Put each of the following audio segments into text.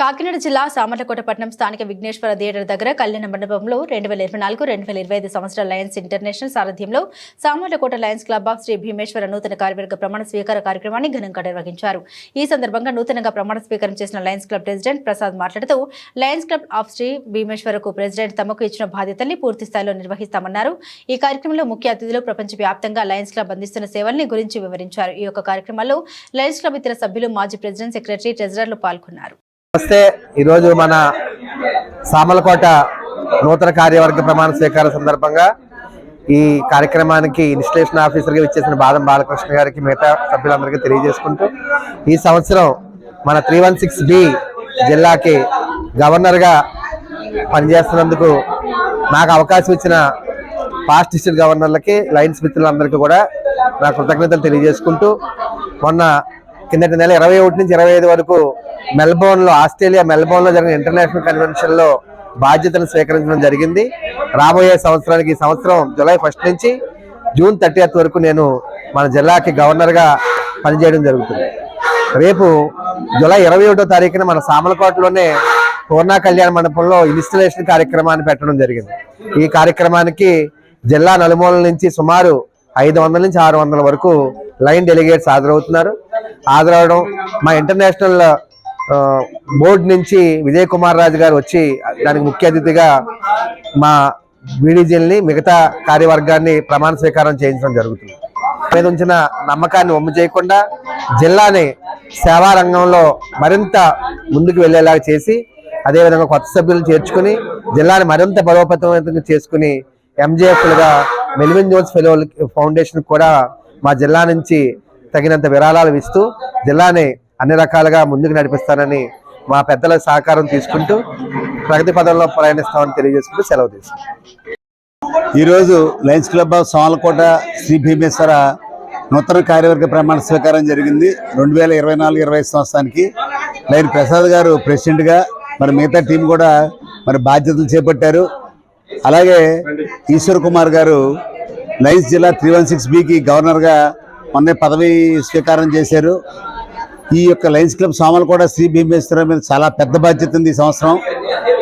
కాకినాడ జిల్లా సామర్లకోట పట్టణం స్థానిక విఘ్నేశ్వర థియేటర్ దగ్గర కళ్యాణ మండపంలో రెండు వేల ఇరవై నాలుగు రెండు వేల ఇరవై ఐదు సంవత్సరాల లయన్స్ ఇంటర్నేషనల్ సారథ్యంలో Samarlakota Lions Club of Sri Bhimeswara నూతన కార్యవర్గ ప్రమాణ స్వీకార కార్యక్రమాన్ని ఘనంగా నిర్వహించారు. ఈ సందర్భంగా నూతనంగా ప్రమాణ స్వీకారం చేసిన లయన్స్ క్లబ్ ప్రెసిడెంట్ ప్రసాద్ మాట్లాడుతూ లయన్స్ క్లబ్ ఆఫ్ శ్రీ భీమేశ్వరకు ప్రెసిడెంట్ తమకు ఇచ్చిన బాధ్యతల్ని పూర్తి స్థాయిలో నిర్వహిస్తామన్నారు. ఈ కార్యక్రమంలో ముఖ్య అతిథులు ప్రపంచవ్యాప్తంగా లయన్స్ క్లబ్ అందిస్తున్న సేవల్ని గురించి వివరించారు. ఈ యొక్క కార్యక్రమంలో లయన్స్ క్లబ్ ఇతర సభ్యులు మాజీ ప్రెసిడెంట్ సెక్రటరీ ట్రెజరర్లు పాల్గొన్నారు. నమస్తే ఈరోజు మన సామలకోట నూతన కార్యవర్గ ప్రమాణ స్వీకార సందర్భంగా ఈ కార్యక్రమానికి ఇన్స్టలేషన్ ఆఫీసర్గా ఇచ్చేసిన బాదం బాలకృష్ణ గారికి మిగతా సభ్యులందరికీ తెలియజేసుకుంటూ ఈ సంవత్సరం మన త్రీ వన్ సిక్స్ బి జిల్లాకి గవర్నర్గా పనిచేస్తున్నందుకు నాకు అవకాశం ఇచ్చిన పాస్ట్ డిస్ట్రిక్ట్ గవర్నర్లకి లైన్స్ మిత్రులందరికీ కూడా నా కృతజ్ఞతలు తెలియజేసుకుంటూ మొన్న కిందటి నెల ఇరవై ఒకటి నుంచి ఇరవై ఐదు వరకు మెల్బోర్న్లో ఆస్ట్రేలియా మెల్బోర్న్లో జరిగిన ఇంటర్నేషనల్ కన్వెన్షన్లో స్వీకరించడం జరిగింది. రాబోయే సంవత్సరానికి ఈ సంవత్సరం జూలై ఫస్ట్ నుంచి జూన్ థర్టీ వరకు నేను మన జిల్లాకి గవర్నర్గా పనిచేయడం జరుగుతుంది. రేపు జూలై ఇరవై ఒకటో తారీఖున మన సామలకోటలోనే పూర్ణ కళ్యాణ మండపంలో ఇన్స్టలేషన్ కార్యక్రమాన్ని పెట్టడం జరిగింది. ఈ కార్యక్రమానికి జిల్లా నలుమూలల నుంచి సుమారు ఐదు వందల నుంచి ఆరు వందల వరకు లైన్ డెలిగేట్స్ హాజరవుతున్నారు. హాజరవడం మా ఇంటర్నేషనల్ బోర్డు నుంచి విజయ్ కుమార్ రాజు గారు వచ్చి దానికి ముఖ్య అతిథిగా మా బీడీజీల్ని మిగతా కార్యవర్గాన్ని ప్రమాణ స్వీకారం చేయించడం జరుగుతుంది. మీద ఉంచిన నమ్మకాన్ని ఒమ్ము చేయకుండా జిల్లాని సేవా రంగంలో మరింత ముందుకు వెళ్ళేలాగా చేసి అదేవిధంగా కొత్త సభ్యులను చేర్చుకుని జిల్లాని మరింత బలోపేతం చేసుకుని ఎంజేఎఫ్లుగా మెలివిన్ జోన్స్ ఫెలో ఫౌండేషన్ కూడా మా జిల్లా నుంచి తగినంత విరాళాలు ఇస్తూ జిల్లాని అన్ని రకాలుగా ముందుకు నడిపిస్తానని మా పెద్దల సహకారం తీసుకుంటూ ప్రగతి పదంలో ప్రయాణిస్తామని తెలియజేసుకుంటూ సెలవు తీసుకుంటాం ఈరోజు Lions Club of Somalakota Sri Bhimeswara నూతన కార్యవర్గ ప్రమాణ స్వీకారం జరిగింది. రెండు వేల ఇరవై నాలుగు ఇరవై సంవత్సరానికి లైన్ ప్రసాద్ గారు ప్రెసిడెంట్గా మరి మిగతా టీం కూడా మరి బాధ్యతలు చేపట్టారు. అలాగే ఈశ్వర్ కుమార్ గారు లయన్స్ జిల్లా త్రీ వన్ సిక్స్ బికి గవర్నర్గా మొన్నే పదవి స్వీకారం చేశారు. ఈ యొక్క లయన్స్ క్లబ్ సోమలకోట శ్రీ భీమేశ్వర మీద చాలా పెద్ద బాధ్యత ఉంది ఈ సంవత్సరం.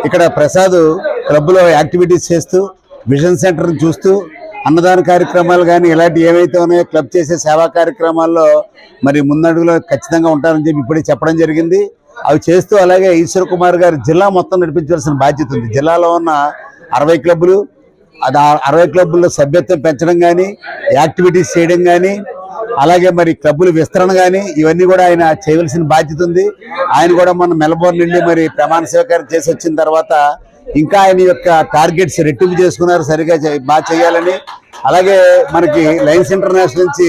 ఇక్కడ ప్రసాద్ క్లబ్లో యాక్టివిటీస్ చేస్తూ విజన్ సెంటర్ని చూస్తూ అన్నదాన కార్యక్రమాలు కానీ ఇలాంటి ఏవైతే ఉన్నాయో క్లబ్ చేసే సేవా కార్యక్రమాల్లో మరి ముందడుగులో ఖచ్చితంగా ఉంటారని చెప్పి ఇప్పుడే చెప్పడం జరిగింది. అవి చేస్తూ అలాగే ఈశ్వర్ కుమార్ గారు జిల్లా మొత్తం నడిపించవలసిన బాధ్యత ఉంది. జిల్లాలో ఉన్న అరవై క్లబ్బులు అది ఆ అరవై క్లబ్బుల్లో సభ్యత్వం పెంచడం కానీ యాక్టివిటీస్ చేయడం కానీ అలాగే మరి క్లబ్బులు విస్తరణ కానీ ఇవన్నీ కూడా ఆయన చేయవలసిన బాధ్యత ఉంది. ఆయన కూడా మన మెల్బోర్న్ నుండి మరి ప్రమాణ స్వీకారం చేసి వచ్చిన తర్వాత ఇంకా ఆయన యొక్క టార్గెట్స్ రెట్టింపు చేసుకున్నారు సరిగా బాగా చేయాలని. అలాగే మనకి లయన్స్ ఇంటర్నేషనల్ నుంచి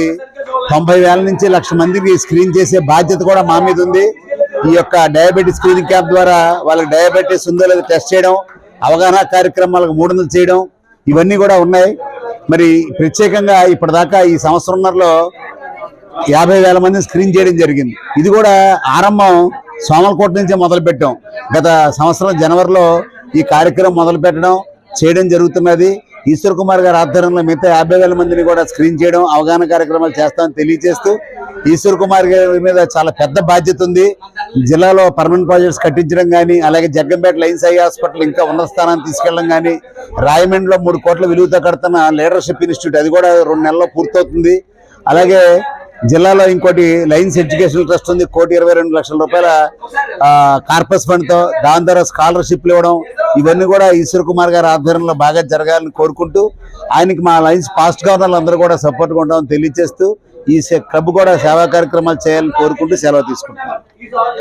తొంభై వేల నుంచి లక్ష మందికి స్క్రీన్ చేసే బాధ్యత కూడా మా మీద ఉంది. ఈ యొక్క డయాబెటీస్ స్క్రీనింగ్ క్యాంప్ ద్వారా వాళ్ళకి డయాబెటీస్ ఉందో లేదో టెస్ట్ చేయడం అవగాహన కార్యక్రమాలకు మూడు చేయడం ఇవన్నీ కూడా ఉన్నాయి. మరి ప్రత్యేకంగా ఇప్పటిదాకా ఈ సంవత్సరంన్నరలో యాభై వేల మందిని స్క్రీన్ చేయడం జరిగింది. ఇది కూడా ఆరంభం సోమలకోట నుంచే మొదలు పెట్టాం గత సంవత్సరం జనవరిలో ఈ కార్యక్రమం మొదలు పెట్టడం చేయడం జరుగుతున్నది. ఈశ్వర్ కుమార్ గారి ఆధ్వర్యంలో మిగతా యాభై వేల మందిని కూడా స్క్రీన్ చేయడం అవగాహన కార్యక్రమాలు చేస్తామని తెలియజేస్తూ ఈశ్వర్ కుమార్ గారి మీద చాలా పెద్ద బాధ్యత ఉంది. జిల్లాలో పర్మనెంట్ ప్రాజెక్ట్స్ కట్టించడం కానీ అలాగే జగ్గంపేట లైన్స్ ఐ హాస్పిటల్ ఇంకా ఉన్నత స్థానాన్ని తీసుకెళ్ళడం కానీ రాయమండ్రిలో మూడు కోట్ల విలువతో కడుతున్న లీడర్షిప్ ఇన్స్టిట్యూట్ అది కూడా రెండు నెలల్లో పూర్తవుతుంది. అలాగే జిల్లాలో ఇంకోటి లైన్స్ ఎడ్యుకేషన్ ట్రస్ట్ ఉంది. కోటి ఇరవై రెండు లక్షల రూపాయల ఆ, కార్పస్ ఫండ్తో దాని ద్వారా స్కాలర్షిప్లు ఇవ్వడం ఇవన్నీ కూడా ఈశ్వర్ కుమార్ గారి ఆధ్వర్యంలో బాగా జరగాలని కోరుకుంటూ ఆయనకి మా లైన్స్ పాస్ట్ గవర్నర్లు అందరూ కూడా సపోర్ట్ ఉంటామని తెలియజేస్తూ ఈ క్లబ్ కూడా సేవా కార్యక్రమాలు చేయాలని కోరుకుంటూ సెలవు తీసుకుంటున్నాను